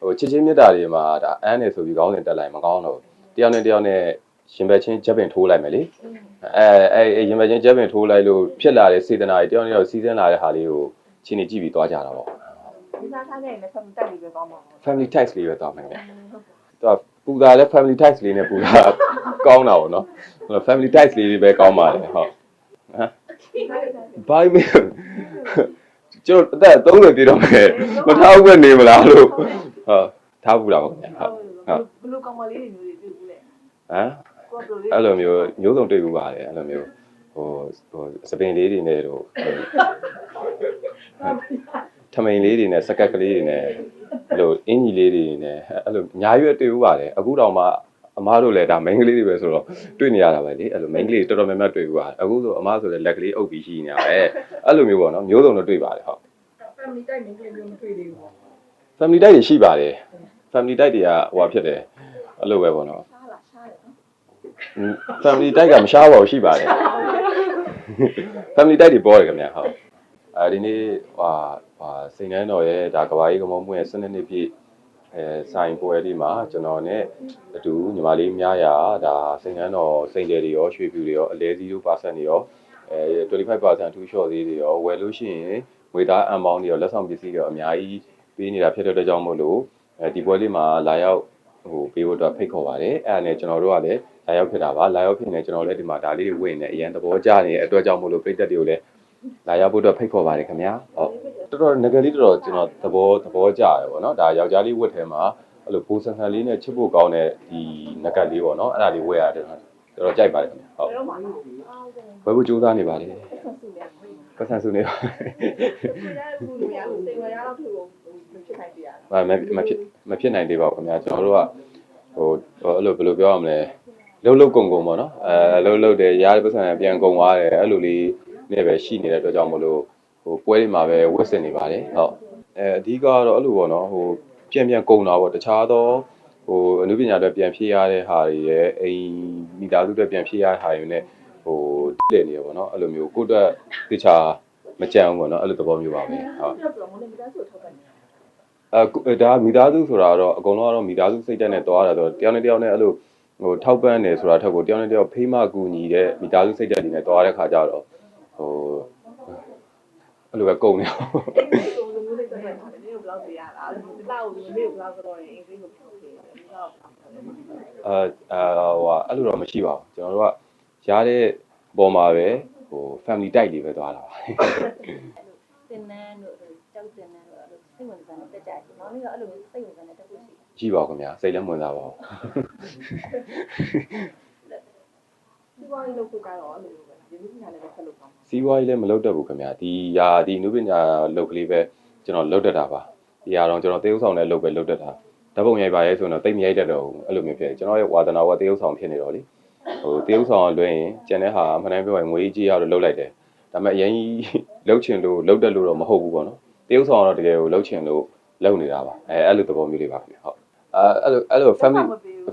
ဟိုချစ်ချင်းမြတ်တာတွေမှာဒါအန်းနေဆိုပြီးခေါင်းစဉ်တက်လိုက်မကောင်းတော့ဘူးတယောက်နဲ့တယောက်နဲ့ရှင်ဘက်ချင်းချက်ပင်ထိုးလိုက်မယ်လေအဲအဲအဲရင်ဘက်ချင်းချက်ပင်ထိုးလိုက်လို့ဖြစ်လာတဲ့စေတနာတွေတယောက်နဲ့တယောက်စီးစင်းလာတဲ့ဟာလေးကိုချင်းနေကြည့်ပြီးသွားကြတာပေါ့ဒီစားထားခဲ့ရင်လည်းဖမ်တက်ပြီးပဲကောင်းပါဘူး family tax လေးပဲသွားမယ်ခင်ဗျသူကပူတာလဲ family tax လေးနဲ့ပူတာကောင်းတာပေါ့နော်ဟို family tax လေးတွေပဲကောင်းပါလေဟုတ်ဟမ်ဘိုင်မေကျွန်တော်အသက်30ပြည့်တော့မယ်မထားဘူးပဲနေမလားလို့ ဟုတ်ထားဘူးလားပေါ့ခင်ဗျဟုတ်ဘလူကောင်မလေးတွေမျိုးတွေတွေ့ဘူးလေဟမ်ကိုဘလူလေးအဲ့လိုမျိုးမျိုးစုံတွေ့ဘူးပါတယ်အဲ့လိုမျိုးဟိုဟိုစပင်လေးတွေနဲ့တော့ထမိန်လေးတွေနဲ့စကက်ကလေးတွေနဲ့အဲ့လိုအင်ကြီးလေးတွေနဲ့အဲ့လိုညာရွက်တွေ့ဘူးပါတယ်အခုတော့မှအမားတို့လည်းဒါမိန်းကလေးတွေပဲဆိုတော့တွေ့နေရတာပဲလေအဲ့လိုမိန်းကလေးတော်တော်များများတွေ့ဘူးပါတယ်အခုဆိုအမားဆိုလည်းလက်ကလေးအုပ်ပြီးရှိနေရပဲအဲ့လိုမျိုးပေါ့နော်မျိုးစုံတော့တွေ့ပါတယ်ဟုတ် family တိုက်မင်းကလေးမျိုးမတွေ့သေးဘူးပေါ့ family တိုက်တွေရှိပါတယ် family တိုက်တွေကဟိုဟာဖြစ်တယ်အဲ့လိုပဲပေါ့နော်ရှားလားရှားတယ်နော်อืม family တိုက်ကမရှားပါဘူးရှိပါတယ် family တိုက်တွေပေါ်တယ်ခင်ဗျာဟုတ်အဲဒီနေ့ဟာဟာစိန်နှန်းတော်ရဲ့ဒါကဘာကြီးကမုံမွေးရဲ့စနေနေ့ပြည့်အဲဆိုင်ပွဲလေးမှာကျွန်တော်နဲ့အတူညီမလေးများရာဒါစိန်နှန်းတော်စိန်တယ်တွေရောရွှေပြူတွေရောအလဲ0%တွေရောအဲ25%အထူးလျှော့သေးတွေရောဝယ်လို့ရှိရင်ငွေသားအန်ပေါင်းတွေရောလက်ဆောင်ပစ္စည်းတွေရောအများကြီး ပေးနေတာဖြစ်တဲ့အတွက်ကြောင့်မို့လို့အဲဒီပွဲလေးမှာလာရောက်ဟိုပေးဖို့အတွက်ဖိတ်ခေါ်ပါတယ်အဲဒါနဲ့ကျွန်တော်တို့ကလည်းလာရောက်ဖြစ်တာပါလာရောက်ဖြစ်နေကျွန်တော်လည်းဒီမှာဒါလေးတွေဝင်နေအရင်သဘောကျနေတဲ့အတွက်ကြောင့်မို့လို့ပြည်သက်တွေကိုလည်းလာရောက်ဖို့အတွက်ဖိတ်ခေါ်ပါတယ်ခင်ဗျာဟုတ်တော်တော်ငကလေးတော်တော်ကျွန်တော်သဘောသဘောကျရပေါ့နော်ဒါယောက်ျားလေးဝတ်ထဲမှာအဲ့လိုဘူဆန်ဆန်လေးနဲ့ချစ်ဖို့ကောင်းတဲ့ဒီငကလေးပေါ့နော်အဲ့ဒါလေးဝတ်ရတယ်တော်တော်ကြိုက်ပါတယ်ခင်ဗျာဟုတ်ဘယ်တော့မှမဟုတ်ဘူးအားလုံးဝယ်ဖို့ကြိုးစားနေပါလေဆက်စုနေတယ် ပတ်ဆန်စုနေပါဒီလည်းဘူးလို့ရလို့စိတ်ဝင်ရတော့ဖြစ်ဖို့ဖြစ်ခိုင်းပြရတာမမမဖြစ်မဖြစ်နိုင်သေးပါဘူးခင်ဗျာကျွန်တော်တို့ကဟိုဟိုအဲ့လိုဘယ်လိုပြောရမလဲလှုပ်လှုပ်ကုံကုံပေါ့နော်အဲလှုပ်လှုပ်တယ်ရားတဲ့ပတ်ဆန်ပြန်ကုံသွားတယ်အဲ့လိုလေးနဲ့ပဲရှိနေတဲ့အတွက်ကြောင့်မလို့ဟိုပွဲတွေမှာပဲဝတ်ဆင်နေပါတယ်ဟုတ်အဲအဓိကကတော့အဲ့လိုပေါ့နော်ဟိုပြန်ပြန်ကုံတာပေါ့တခြားသောဟိုအနုပညာတွေပြန်ဖြည့်ရတဲ့ဟာတွေရဲ့အိမ်မိသားစုတွေပြန်ဖြည့်ရတဲ့ဟာတွေနဲ့ ဟိုတည်နေရပေါ့နော်အဲ့လိုမျိုးကိုယ့်အတွက်တခြားမကြမ်းဘူးပေါ့နော်အဲ့လိုသဘောမျိုးပါပဲဟုတ်ပြတော့မလို့မသားဆိုထောက်ပံ့နေအဲဒါမိသားစုဆိုတာတော့အကုန်လုံးကတော့မိသားစုစိတ်ဓာတ်နဲ့တွားတာဆိုတော့တယောက်နဲ့တယောက်နဲ့အဲ့လိုဟိုထောက်ပံ့နေဆိုတာထက်ကိုတယောက်နဲ့တယောက်ဖေးမကူညီတဲ့မိသားစုစိတ်ဓာတ်တွေနဲ့တွားတဲ့ခါကျတော့ဟိုအဲ့လိုပဲကုန်နေအောင်အဲ့ဒီလိုမျိုးလေးဆိုရင်ဒီလိုဘလောက်ပြရတာဒီလောက်ကိုဒီလိုဘလောက်တော့အင်္ဂလိပ်ကိုပြောပြတယ်ဒီလောက်အဲအဲဟိုဟာအဲ့လိုတော့မရှိပါဘူးကျွန်တော်တို့က ရားတဲ့ပုံမှာပဲဟို family တိုက်တွေပဲတွားတာပါတင်နန်းတို့ကြောက်တင်နန်းတို့အဲ့လိုစိတ်ဝင်စားတဲ့တက်ကြတယ်။နောက်နေ့ကအဲ့လိုစိတ်ဝင်စားတဲ့တက်ဖို့ရှိတယ်ကြည့်ပါဦးခင်ဗျာစိတ်လည်းမဝင်စားပါဘူးဒီဘာလို့လုပ်ကြတော့အဲ့လိုပဲဒီလိုညာလည်းဆက်လုပ်ပါစီးပွားရေးလည်းမလုပ်တတ်ဘူးခင်ဗျာဒီຢာဒီနုပညာလုပ်ကလေးပဲကျွန်တော်လုပ်တတ်တာပါဒီຢာတော့ကျွန်တော်သေဥဆောင်တဲ့လုပ်ပဲလုပ်တတ်တာဓာတ်ပုံရိုက်ပါရဲဆိုတော့တိတ်မရိုက်တတ်တော့ဘူးအဲ့လိုမျိုးဖြစ်တယ်ကျွန်တော်ရဲ့ဝါသနာကသေဥဆောင်ဖြစ်နေတော့လေ ဟိုသေဥဆောင်လွှဲရင်ကျန်တဲ့ဟာအမှန်တမ်းပြောရင်ငွေကြီးရတော့လုပ်လိုက်တယ်ဒါပေမဲ့အရင်ကြီးလှုပ်ချင်လို့လှုပ်တတ်လို့တော့မဟုတ်ဘူးပေါ့နော်သေဥဆောင်ကတော့တကယ်ကိုလှုပ်ချင်လို့လုပ်နေတာပါအဲအဲ့လိုသဘောမျိုးလေးပါခင်ဗျာဟုတ်အဲအဲ့လိုအဲ့လို family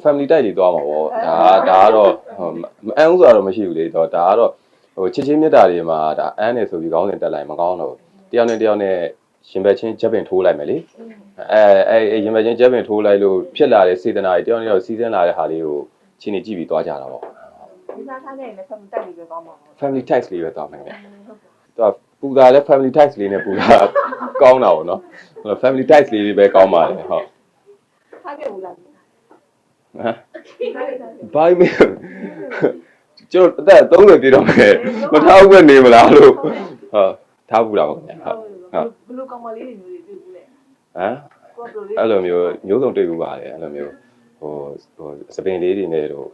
family တိုက်တွေသွားမှာပေါ့ဒါဒါကတော့ဟိုမအန်းဥစွာတော့မရှိဘူးလေတော့ဒါကတော့ဟိုချစ်ချင်းမြတ်တာတွေမှာဒါအန်းနေဆိုပြီးခေါင်းစဉ်တက်လိုက်မကောင်းတော့ဘူးတယောက်နဲ့တယောက်နဲ့ရှင်ဘက်ချင်းချက်ပင်ထိုးလိုက်မယ်လေအဲအဲအဲရင်ဘက်ချင်းချက်ပင်ထိုးလိုက်လို့ဖြစ်လာတဲ့စေတနာတွေတယောက်နဲ့တယောက်စီးစင်းလာတဲ့ဟာလေးကို ချင်းနေကြည့်ပြီးသွားကြတာပေါ့ ဒီစားထားခဲ့ရင်လည်းဖမ်တက်ပြီးပဲကောင်းပါဘူး family tax လေးပဲသွားမယ်ခင်ဗျသူကပူတာလဲ family tax လေးနဲ့ပူတာကောင်းတာပေါ့နော်ဟို family tax လေးတွေပဲကောင်းပါတယ်ဟုတ်ထားခဲ့ဘူးလားဟမ်ထားခဲ့ထားခဲ့ဘိုင်မေကျွန်တော်အသက်30ပြည့်တော့မယ်မထားဘူးပဲနေမလားလို့ဟုတ်ထားဘူးလားပေါ့ခင်ဗျဟုတ်ဘလူကောင်မလေးတွေမျိုးတွေတွေ့ဘူးလေဟမ်ကိုဘလူလေးအဲ့လိုမျိုးမျိုးစုံတွေ့ဘူးပါတယ်အဲ့လိုမျိုး ဟိုဟိုစပင်လေးတွေနဲ့တော့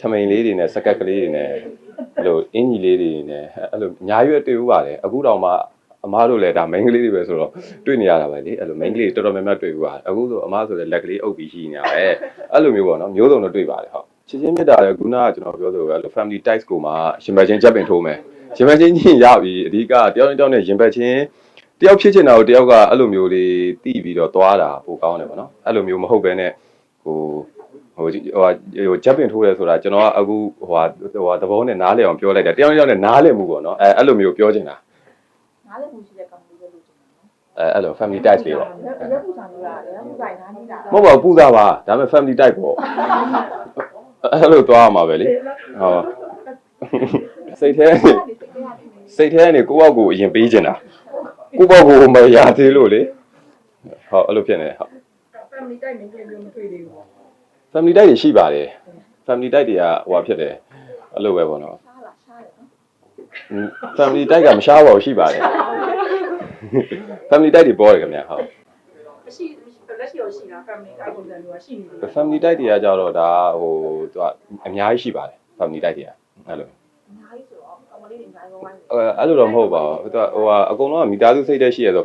ထမိန်လေးတွေနဲ့စကက်ကလေးတွေနဲ့အဲ့လိုအင်ကြီးလေးတွေနဲ့အဲ့လိုညာရွက်တွေ့ဘူးပါတယ်အခုတော့မှအမားတို့လည်းဒါမိန်းကလေးတွေပဲဆိုတော့တွေ့နေရတာပဲလေအဲ့လိုမိန်းကလေးတော်တော်များများတွေ့ဘူးပါတယ်အခုဆိုအမားဆိုလည်းလက်ကလေးအုပ်ပြီးရှိနေရပဲအဲ့လိုမျိုးပေါ့နော်မျိုးစုံတော့တွေ့ပါတယ်ဟုတ်ချစ်ချင်းမြတ်တာလည်းခုနကကျွန်တော်ပြောသလိုပဲအဲ့လို family ties ကိုမှရှင်ဘချင်းချက်ပင်ထိုးမယ်ရှင်ဘချင်းချင်းရပြီအဓိကတယောက်နဲ့တယောက်နဲ့ရင်ဘချင်း တယောက်ဖြစ်ချင်တာကိုတယောက်ကအဲ့လိုမျိုးလေးတီးပြီးတော့သွားတာပိုကောင်းတယ်ဗောနော်အဲ့လိုမျိုးမဟုတ်ဘဲနဲ့ဟိုဟိုဟိုဟိုဂျက်ပင်ထိုးရဲဆိုတာကျွန်တော်ကအခုဟိုဟာဟိုဟာသဘောနဲ့နားလည်အောင်ပြောလိုက်တာတယောက်တယောက်နဲ့နားလည်မှုပေါ့နော်အဲအဲ့လိုမျိုးပြောချင်တာနားလည်းမှုရှိတဲ့ကောင်လေးပဲလို့ကျွန်တော်အဲအဲ့လို family type တွေပေါ့ရက်ပူဆောင်လို့ရတယ်ရက်ပူဆိုင်နားနေတာမဟုတ်ပါဘူးပူတာပါဒါပေမဲ့ family type ပေါ့အဲ့လိုသွားရမှာပဲလေဟုတ်စိတ်ထဲစိတ်ထဲကနေကိုယ့်ဘောက်ကိုအရင်ပေးချင်တာ ကိုယ့်ဘောက်ကိုမရသေးလို့လေဟုတ်အဲ့လိုဖြစ်နေဟုတ် family တိုက်နေကြမျိုးမတွေ့သေးဘူးပေါ့ family type တွေရှိပါတယ် family type တွေကဟိုဟာဖြစ်တယ်အဲ့လိုပဲပေါ့နော်ရှားလားရှားတယ်နော်ဟွန်း family type ကမရှားပါဘူးရှိပါတယ် family type တွေပေါ်တယ်ခင်ဗျဟုတ် မရှိလက်ရှိရောရှိတာ family တိုက်ပုံစံမျိုးရှိနေတယ် family type တွေကကြတော့ဒါဟိုသူကအများကြီးရှိပါတယ် family type တွေကအဲ့လို အများကြီးဆိုတော့အမ လေးတွေအများကြီးဝိုင်းနေအဲအဲ့လိုတော့မဟုတ်ပါဘူးသူကဟိုဟာအကုန်လုံးကမိသားစုစိတ်တည်းရှိရဆို